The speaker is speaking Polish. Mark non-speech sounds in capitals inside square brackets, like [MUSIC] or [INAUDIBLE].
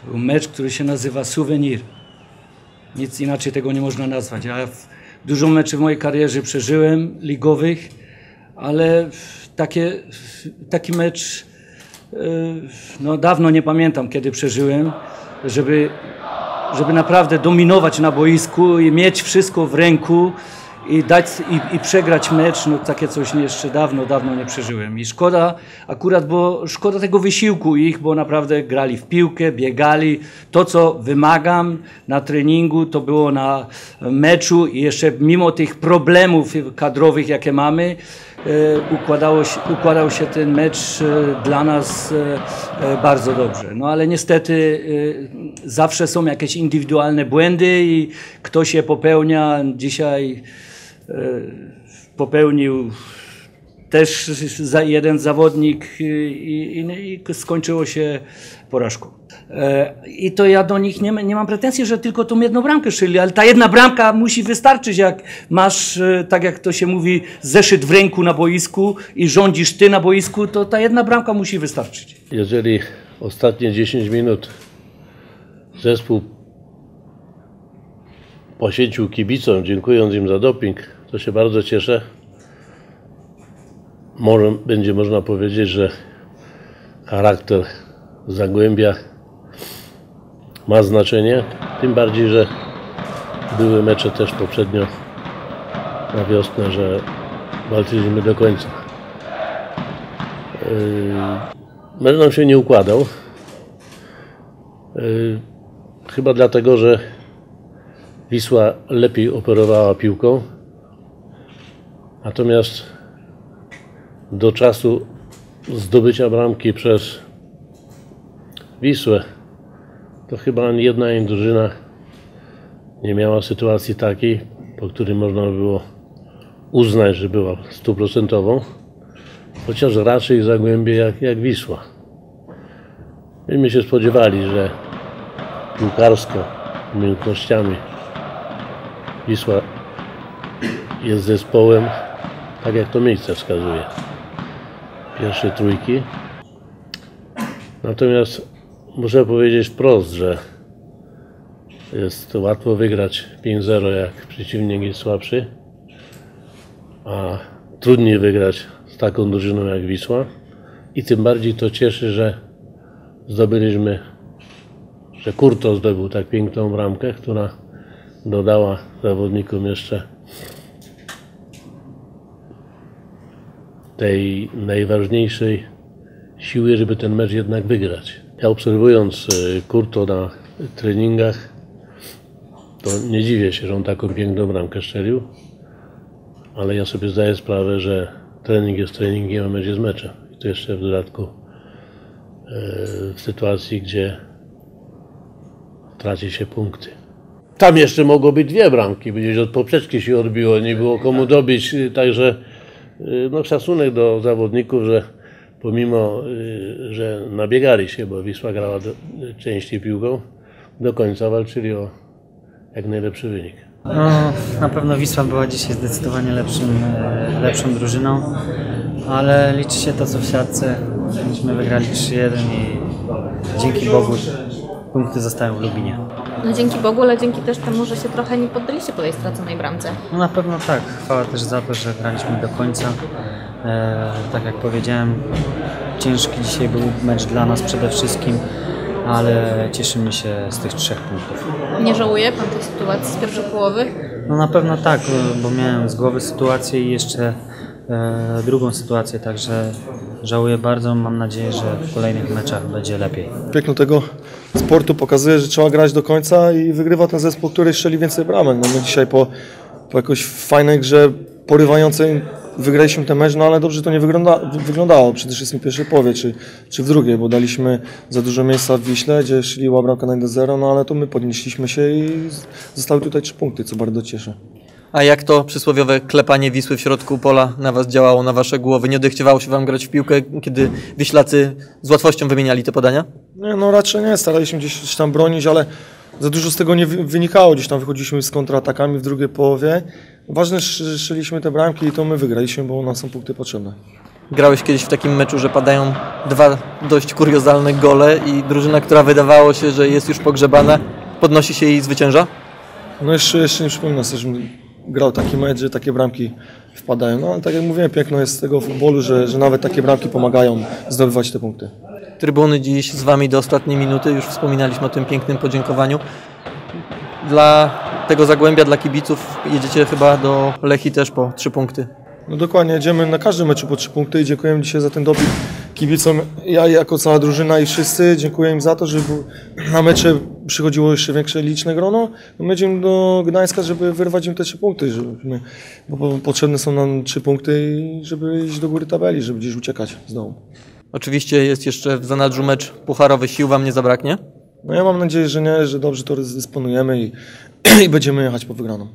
To był mecz, który się nazywa Souvenir. Nic inaczej tego nie można nazwać. Ja dużo meczy w mojej karierze przeżyłem, ligowych, ale takie, taki mecz e, no, dawno nie pamiętam, kiedy przeżyłem, żeby, żeby naprawdę dominować na boisku i mieć wszystko w ręku i, dać, i, i przegrać mecz, no takie coś jeszcze dawno, dawno nie przeżyłem. I szkoda akurat, bo szkoda tego wysiłku ich, bo naprawdę grali w piłkę, biegali. To, co wymagam na treningu, to było na meczu i jeszcze mimo tych problemów kadrowych, jakie mamy, e, układało się, układał się ten mecz e, dla nas e, bardzo dobrze. No ale niestety zawsze są jakieś indywidualne błędy i ktoś je popełnia. Dzisiaj popełnił też jeden zawodnik i, i, i skończyło się porażką. E, I to ja do nich nie, nie mam pretensji, że tylko tą jedną bramkę szyli, ale ta jedna bramka musi wystarczyć, jak masz, e, tak jak to się mówi, zeszyt w ręku na boisku i rządzisz ty na boisku, to ta jedna bramka musi wystarczyć. Jeżeli ostatnie 10 minut zespół poświęcił kibicom, dziękując im za doping, to się bardzo cieszę. Może będzie można powiedzieć, że charakter Zagłębia ma znaczenie, tym bardziej, że były mecze też poprzednio na wiosnę, że walczyliśmy do końca. Mecz nam się nie układał. Yy, chyba dlatego, że Wisła lepiej operowała piłką. Natomiast do czasu zdobycia bramki przez Wisłę to chyba ani jedna ani drużyna nie miała sytuacji takiej, po której można by było uznać, że była stuprocentową chociaż raczej Zagłębie jak, jak Wisła. Myśmy się spodziewali, że piłkarsko, umiejętnościami Wisła jest zespołem, tak jak to miejsce wskazuje, pierwszej trójki. Natomiast muszę powiedzieć wprost, że jest łatwo wygrać 5-0, jak przeciwnik jest słabszy, a trudniej wygrać z taką drużyną jak Wisła. I tym bardziej to cieszy, że zdobyliśmy, że Kurto zdobył tak piękną bramkę, która dodała zawodnikom jeszcze tej najważniejszej siły, żeby ten mecz jednak wygrać. Ja obserwując e, Kurto na treningach, to nie dziwię się, że on taką piękną bramkę strzelił ale ja sobie zdaję sprawę, że trening jest treningiem, a mecz jest meczem. I to jeszcze w dodatku e, w sytuacji, gdzie traci się punkty. Tam jeszcze mogło być dwie bramki, gdzieś od poprzeczki się odbiło, nie było komu dobić, także no, szacunek do zawodników, że pomimo, y, że nabiegali się, bo Wisła grała do, częściej piłką, do końca walczyli o jak najlepszy wynik. No, na pewno Wisła była dzisiaj zdecydowanie lepszym, lepszą drużyną, ale liczy się to, co w siatce. Myśmy wygrali 3-1 i dzięki Bogu punkty zostają w Lubinie. No dzięki Bogu, ale dzięki też temu, że się trochę nie poddaliście po tej straconej bramce. No na pewno tak. Chwała też za to, że graliśmy do końca. E, tak jak powiedziałem, ciężki dzisiaj był mecz dla nas przede wszystkim, ale cieszymy się z tych trzech punktów. Nie żałuje Pan tej sytuacji z pierwszej połowy? No na pewno tak, bo miałem z głowy sytuację i jeszcze drugą sytuację, także żałuję bardzo. Mam nadzieję, że w kolejnych meczach będzie lepiej. piękno tego sportu pokazuje, że trzeba grać do końca i wygrywa ten zespół, który strzeli więcej bramek. No my dzisiaj po, po jakoś fajnej grze porywającej wygraliśmy ten mecz, no ale dobrze to nie wygląda, wyglądało, przede wszystkim w pierwszej połowie, czy, czy w drugiej, bo daliśmy za dużo miejsca w Wiśle, gdzie szliła bramka na 1-0, no ale to my podnieśliśmy się i zostały tutaj trzy punkty, co bardzo cieszy. A jak to przysłowiowe klepanie Wisły w środku pola na was działało, na wasze głowy? Nie odechciewało się wam grać w piłkę, kiedy Wiślacy z łatwością wymieniali te podania? Nie, no raczej nie, staraliśmy gdzieś tam bronić, ale za dużo z tego nie wy- wynikało. Gdzieś tam wychodziliśmy z kontratakami w drugiej połowie. Ważne, że szyliśmy te bramki i to my wygraliśmy, bo nam są punkty potrzebne. Grałeś kiedyś w takim meczu, że padają dwa dość kuriozalne gole i drużyna, która wydawało się, że jest już pogrzebana, podnosi się i zwycięża? No jeszcze, jeszcze nie przypominam sobie, żebym grał taki mecz, że takie bramki wpadają. No ale tak jak mówiłem, piękno jest z tego futbolu, że, że nawet takie bramki pomagają zdobywać te punkty. Trybuny dziś z Wami do ostatniej minuty, już wspominaliśmy o tym pięknym podziękowaniu. Dla tego Zagłębia, dla kibiców jedziecie chyba do Lechi też po trzy punkty. No dokładnie, jedziemy na każdym meczu po trzy punkty i dziękujemy dzisiaj za ten doping kibicom. Ja jako cała drużyna i wszyscy dziękuję im za to, że na mecze przychodziło jeszcze większe liczne grono. No my jedziemy do Gdańska, żeby wyrwać im te trzy punkty, żebyśmy, bo potrzebne są nam trzy punkty, i żeby iść do góry tabeli, żeby gdzieś uciekać z dołu. Oczywiście jest jeszcze w zanadrzu mecz pucharowy, sił Wam nie zabraknie? No ja mam nadzieję, że nie, że dobrze to rozdysponujemy i, [CLEARS THROAT] i będziemy jechać po wygraną.